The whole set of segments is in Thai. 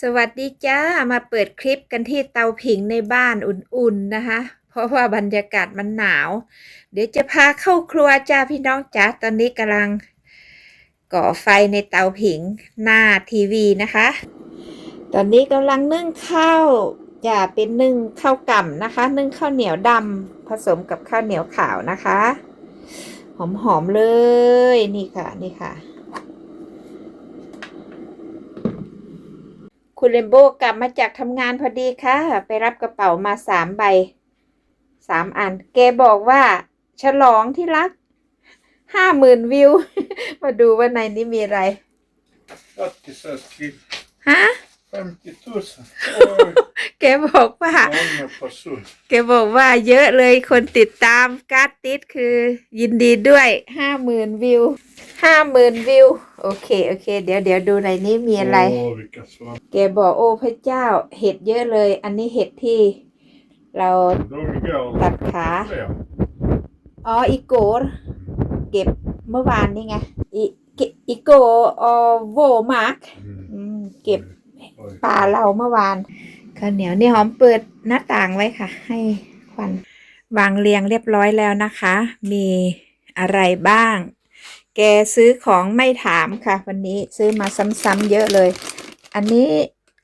สวัสดีจ้า มาเปิดคลิปกันที่เตาผิงในบ้านอุ่นๆนะคะ เพราะว่าบรรยากาศมันหนาว เดี๋ยวจะพาเข้าครัวจ้าพี่น้องจ้าตอนนี้กำลัง ก่อไฟในเตาผิงหน้าทีวีนะคะ ตอนนี้กำลังนึ่งข้าวจะเป็นนึ่งข้าวกล่ำนะคะ นึ่งข้าวเหนียวดำผสมกับข้าวเหนียวขาวนะคะ หอมๆเลยนี่ค่ะนี่ค่ะ คุณเลมโบกลับมาจากทำงานพอดีค่ะ ไปรับกระเป๋ามาสามใบสามอัน แกบอกว่า ฉลองที่รักห้าหมื่นวิว มาดูว่าในนี้มีอะไร Grattis älskling. ฮะ 50 000. Oj, แกบอกว่า många personer. แกบอกว่าเยอะเลยคนติดตามการ์ดติดคือ ยินดีด้วยห้าหมื่นวิวห้าหมื่นวิว โอเค โอเค เดี๋ยวเดี๋ยวดูในนี้มีอะไร Åh, vilka svamp. แกบอกโอ้พระเจ้าเห็ดเยอะเลย อันนี้เห็ดที่ เรา De igår. Tack, ja. Fler. อ๋ออีโกเก็บเมื่อวานนี่ไงอีเกอีโกออโวมาร์ก Mm. อืมเก็บ Oj. ปลาเราเมื่อวานข้าวเหนียวนี่หอมเปิดหน้าต่างไว้ค่ะ ให้ควันวางเรียงเรียบร้อยแล้วนะคะ มีอะไรบ้าง แกซื้อของไม่ถามค่ะ วันนี้ซื้อมาซ้ำๆเยอะเลย อันนี้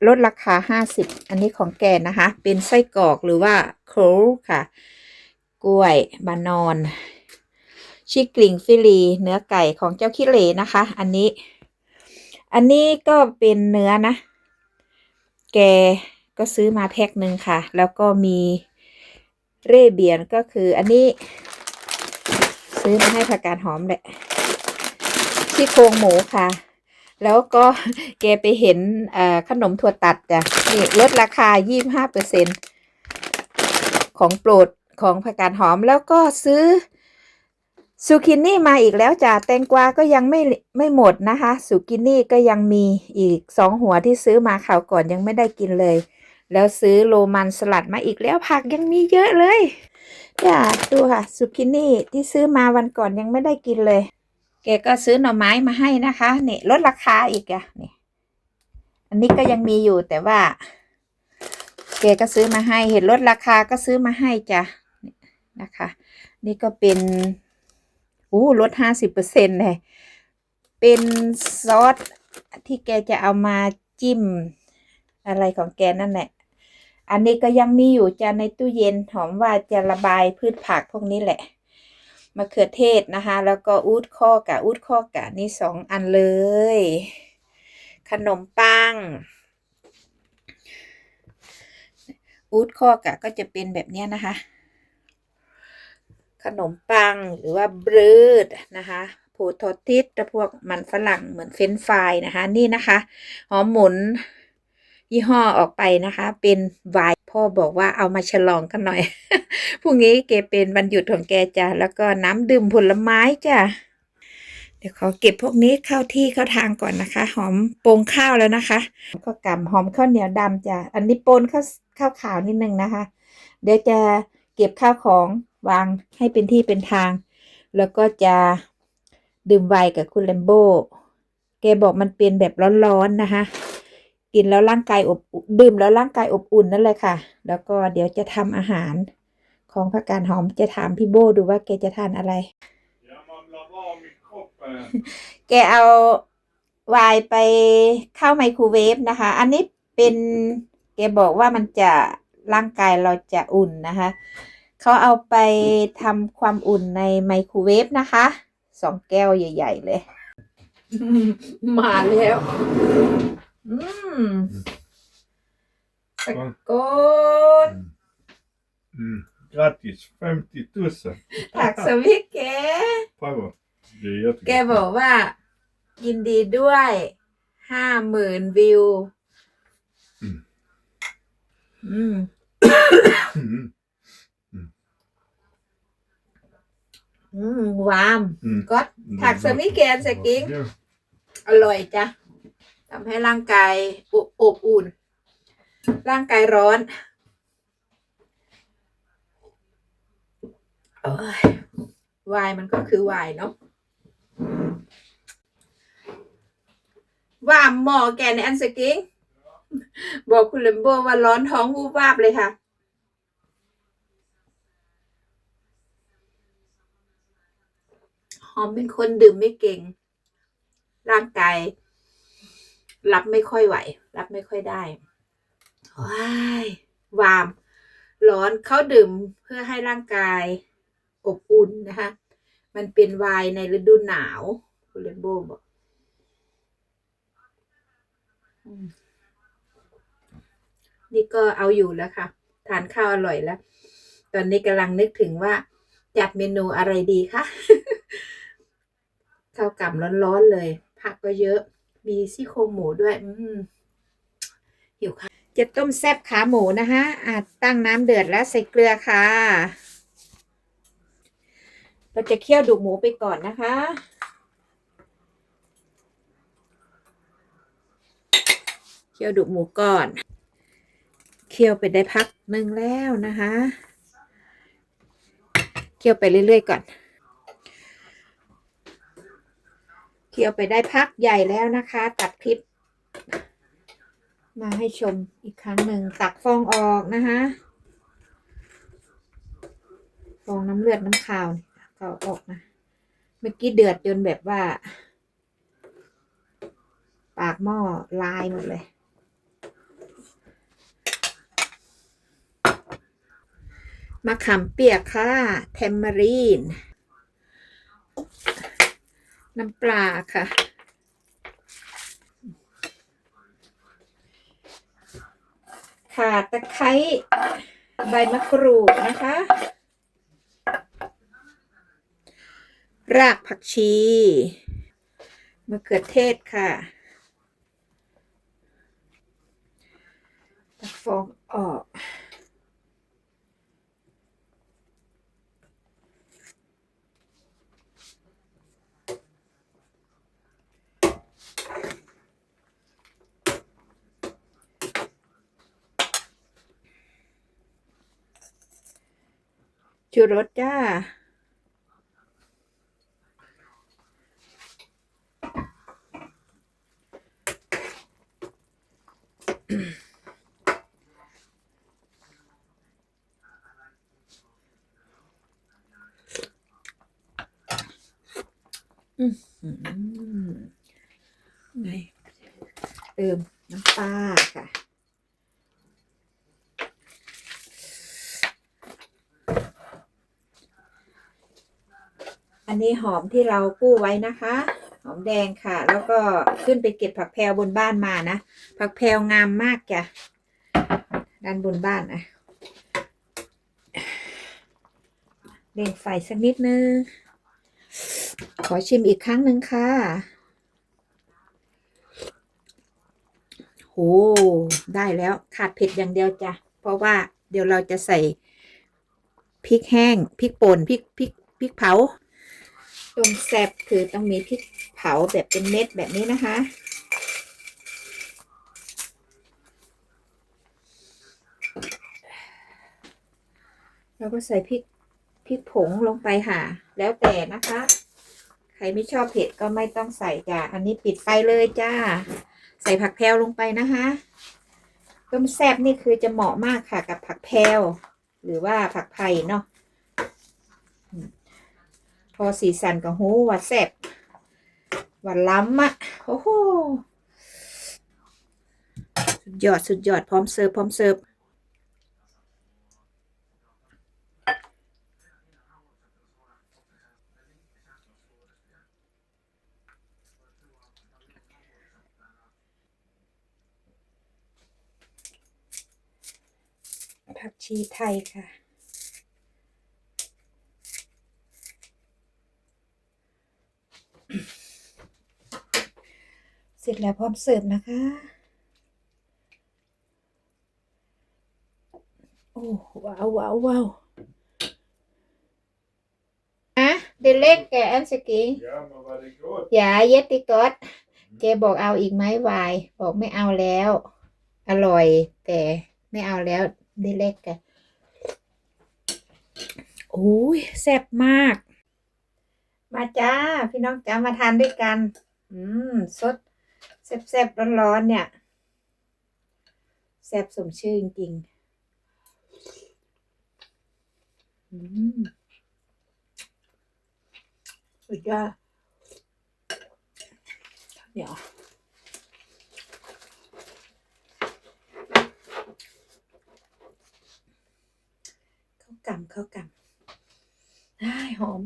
ลดราคา50อันนี้ของแกนะคะ เป็นไส้กรอกหรือว่าโคลค่ะ กล้วยบานอน ชิกลิงฟิลี เนื้อไก่ของเจ้าคิเลนะคะ อันนี้ อันนี้ก็เป็นเนื้อนะ แกก็ซื้อมาแพ็คหนึ่งค่ะ แล้วก็มีเร่เบียนก็คืออันนี้ ซื้อมาให้ผักกาดหอมแหละที่โครงหมูค่ะ แล้วก็แกไปเห็นขนมถั่วตัดจ้ะนี่ลดราคา 25เปอร์เซ็นของโปรดของผักกาดหอมแล้วก็ซื้อ ซูกินี่มาอีกแล้วจ้ะแตงกวาก็ยังไม่ไม่หมดนะคะซูกินี่ก็ยังมีอีกสองหัวที่ซื้อมาข่าวก่อนยังไม่ได้กินเลย แล้วซื้อโรมันสลัดมาอีกแล้วผักยังมีเยอะเลยจ้ะดูค่ะซูกินี่ที่ซื้อมาวันก่อนยังไม่ได้กินเลย แกก็ซื้อหน่อไม้มาให้นะคะนี่ลดราคาอีกอะนี่อันนี้ก็ยังมีอยู่แต่ว่าแกก็ซื้อมาให้เห็นลดราคาก็ซื้อมาให้จ้ะนี่นะคะ นี่ก็เป็น อู้ลดห้าสิบเปอร์เซ็นต์เลยเป็นซอสที่แกจะเอามาจิ้ม อะไรของแกนั่นแหละ อันนี้ก็ยังมีอยู่จะในตู้เย็นหอมว่าจะระบายพืชผักพวกนี้แหละมะเขือเทศนะคะ แล้วก็อูดข้อกะอูดข้อกะนี่สองอันเลย ขนมปังอูดข้อกะก็จะเป็นแบบนี้นะคะ ขนมปังหรือว่าบรืดนะคะโพโทติสและพวกมันฝรั่งเหมือนเฟรนฟรายนะคะ นี่นะคะหอมหมุนยี่ห้อออกไปนะคะ เป็นไวน์พ่อบอกว่าเอามาฉลองกันหน่อย พรุ่งนี้แกเป็นวันหยุดของแกจ้ะแล้วก็น้ำดื่มผลไม้จ้ะเดี๋ยวขอเก็บพวกนี้เข้าที่เข้าทางก่อนนะคะ หอมโปงข้าวแล้วนะคะก็กำหอมข้าวเหนียวดำจ้ะอันนี้ปนข้าวข้าวขาวนิดนึงนะคะ เดี๋ยวจะเก็บข้าวของ วางให้เป็นที่เป็นทาง แล้วก็จะดื่มไวน์กับคุณแลมโบแกบอกมันเป็นแบบร้อนๆนะคะกินแล้วร่างกายอบอุ่นดื่มแล้วร่างกายอบอุ่นนั่นเลยค่ะ แล้วก็เดี๋ยวจะทำอาหารของผักกาดหอมจะถามพี่โบดูว่าแกจะทานอะไร Ja, man la av i kroppen. แกเอาไวน์ไปเข้าไมโครเวฟนะคะ อันนี้เป็นแกบอกว่ามันจะร่างกายเราจะอุ่นนะคะ เขาเอาไปทำความอุ่นในไมโครเวฟนะคะสองแก้วใหญ่ ๆ เลย มาแล้ว อืมตะโกน Mm. Grattis, 50 000. ถักสวิกแก Bravo. Det är แก jättegott. บอกว่า ยินดีด้วยห้าหมื่นวิว อืม อืม Mm. อืมวาม Mm. ก็ Det ถัก är สมิแกนสกิง Ja. อร่อยจ้ะทำให้ร่างกายอบอบอุ่น ร่างกายร้อนโอ้ยวายมันก็คือวายเนาะวามหมอแกในอันสกิง บอกคุณเลมโบว่าร้อนท้องวูบวาบเลยค่ะ หอมเป็นคนดื่มไม่เก่ง ร่างกายรับไม่ค่อยไหว รับไม่ค่อยได้ว้ายวาม ร้อนเขาดื่มเพื่อให้ร่างกายอบอุ่นนะคะ มันเป็นวน์ในฤดูหนาวคุณเลนโบบอกนี่ก็เอาอยู่แล้วค่ะ ทานข้าวอร่อยแล้ว ตอนนี้กำลังนึกถึงว่าจัดเมนูอะไรดีคะ ข้าวกล่ำร้อนๆเลย ผักก็เยอะ มีซี่โครงหมูด้วย อืมหิวค่ะจะต้มแซ่บขาหมูนะคะอาตั้งน้ำเดือดแล้วใส่เกลือค่ะ เราจะเคี่ยวดูกหมูไปก่อนนะคะเคี่ยวดูกหมูก่อนเคี่ยวไปได้พักหนึ่งแล้วนะคะ เคี่ยวไปเรื่อยๆก่อน เคี่ยวไปได้พักใหญ่แล้วนะคะ ตัดคลิป มาให้ชมอีกครั้งหนึ่งตักฟองออกนะคะฟองน้ำเลือดน้ำขาวนี่ก็เอาออกนะเมื่อกี้เดือดจนแบบว่า ปากหม้อลายหมดเลยมะขามเปียกค่ะเทมเมอรีน น้ำปลาค่ะ ข่าตะไคร้ใบมะกรูดนะคะ รากผักชีมะเขือเทศค่ะตักฟองออก ชูรสจ้าอืมไงเติมน้ำปลาค่ะ อันนี้หอมที่เรากู้ไว้นะคะ หอมแดงค่ะ แล้วก็ขึ้นไปเก็บผักแพรวบนบ้านมานะ ผักแพรวงามมากจ้ะด้านบนบ้านนะเร่งไฟสักนิดนึง ขอชิมอีกครั้งหนึ่งค่ะโหได้แล้วขาดเผ็ดอย่างเดียวจ้ะ เพราะว่าเดี๋ยวเราจะใส่พริกแห้งพริกป่นพริกพริกพริกเผา ต้มแซ่บคือต้องมีพริกเผาแบบเป็นเม็ดแบบนี้นะคะแล้วก็ใส่พริกพริกผงลงไปค่ะ แล้วแต่นะคะ ใครไม่ชอบเผ็ดก็ไม่ต้องใส่จ้ะอันนี้ปิดไฟเลยจ้า ใส่ผักแพรวลงไปนะคะต้มแซ่บนี่คือจะเหมาะมากค่ะกับผักแพรวหรือว่าผักไผ่เนาะ อสีสันกับหูว่าแซ่บว่าล้ำอะโอ้โหสุดยอดสุดยอดพร้อมเสิร์ฟพร้อมเสิร์ฟผักชีไทยค่ะ เสร็จแล้วพร้อมเสิร์ฟนะคะ โอ้ว้าวว้าวว้าวอะเดเล็กแกอันสกี Ja, men vad det går. อย่าเย็ดติกอดแกบอกเอาอีกไหมวาย บอกไม่เอาแล้ว อร่อย แต่ไม่เอาแล้วเดเล็กแกโอ้ยแซ่บมาก มาจ้า พี่น้องจ้ามาทานด้วยกัน อืม สด แซ่บๆร้อนๆเนี่ยแซ่บสมชื่อจริงๆอืมสุดยอดเดี๋ยวเข้ากำเข้ากำได้หอม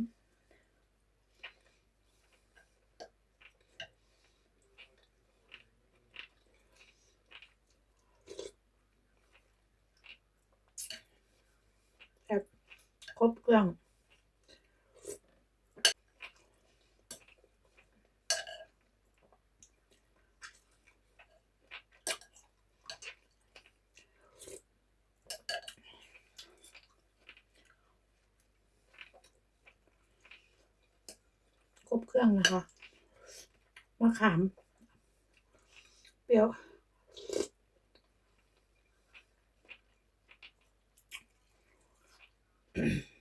แบบคร บเครื่อง ครบเครื่องนะคะมะขาม เปรี้ยวอื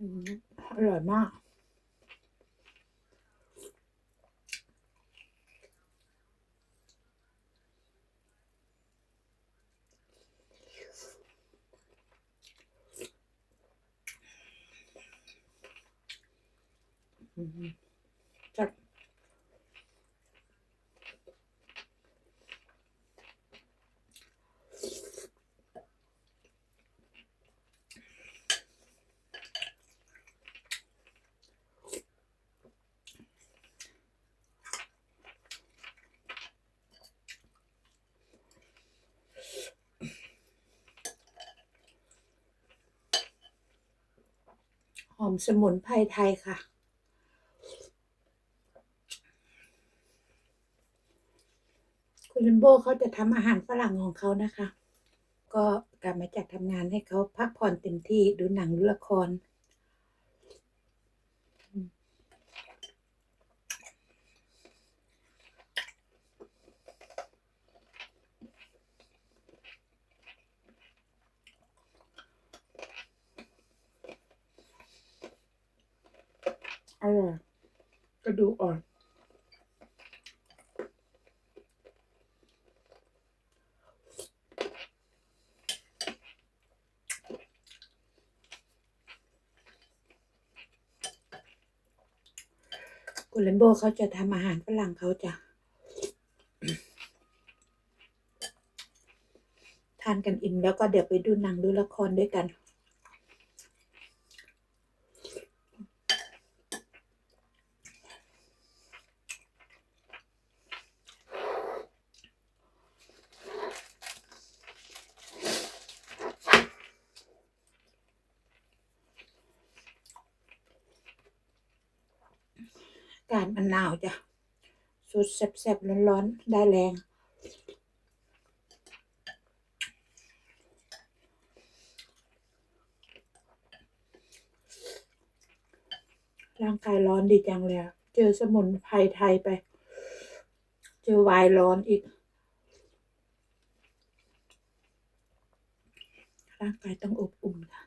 มอร่ สมุนไพรไทยค่ะ คุณลิมโบเขาจะทำอาหารฝรั่งของเขานะคะ ก็กลับมาจากทำงานให้เขาพักผ่อนเต็มที่ดูหนังดูละคร อร่อยกระดูกอ่อนคุณเลมโบเขาจะทำอาหารฝรั่งเขาจะ ทานกันอิ่มแล้วก็เดี๋ยวไปดูหนังดูละครด้วยกัน กาศมันหนาวจ้ะสุดแซ่บๆร้อนๆ ได้แรง ร่างกายร้อนดีจังเลยเจอสมุนไพรไทยไป เจอวน์ร้อนอีก ร่างกายต้องอบอุ่นค่ะ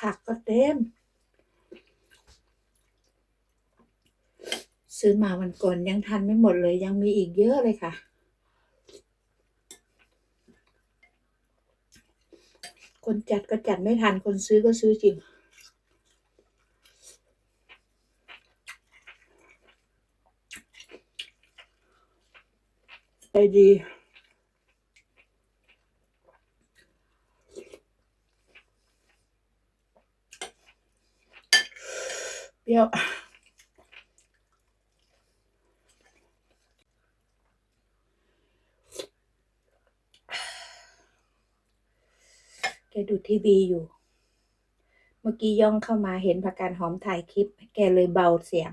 ผักก็เต็ม ซื้อมาวันก่อนยังทันไม่หมดเลยยังมีอีกเยอะเลยค่ะ คนจัดก็จัดไม่ทันคนซื้อก็ซื้อจริงใจดี เปรี้ยวแกดูทีวีอยู่ เมื่อกี้ย่องเข้ามาเห็นผักการหอมถ่ายคลิป แกเลยเบาเสียง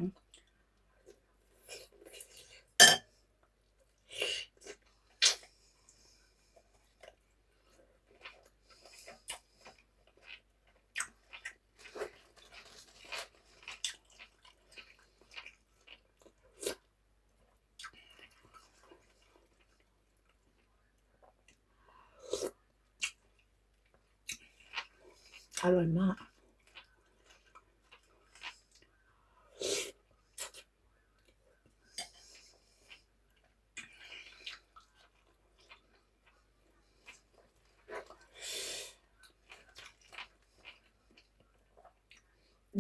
อร่อยมาก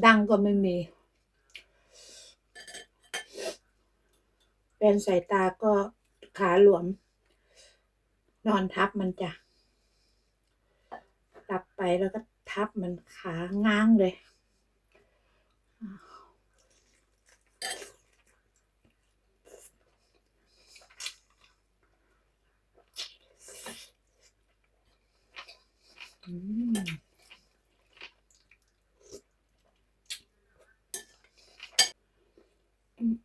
ดังก็ไม่มี เป็นสายตาก็ขาหลวม นอนทับมันจ้ะหลับไปแล้วก็ ทับมันขาง้างเลย อืมอืม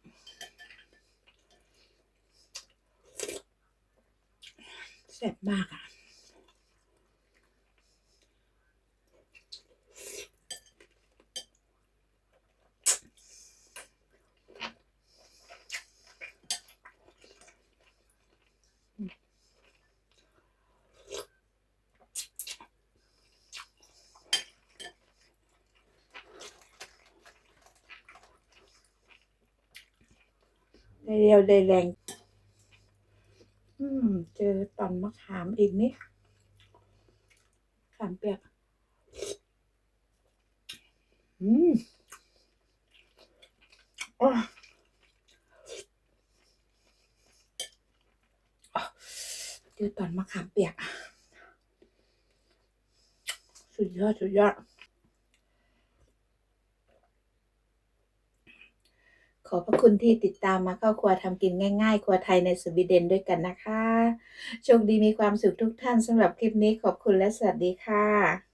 แซ่บมากอะ ได้เร็วได้แรง อืม เจอตอนมะขามอีกนี่ขามเปียก อืมอ๋อเจอตอนมะขามเปียก สุดยอด สุดยอด ขอบพระคุณที่ติดตามมาเข้าครัวทำกินง่าย ๆ ครัวไทยในสวีเดนด้วยกันนะคะ โชคดีมีความสุขทุกท่านสำหรับคลิปนี้ขอบคุณและสวัสดีค่ะ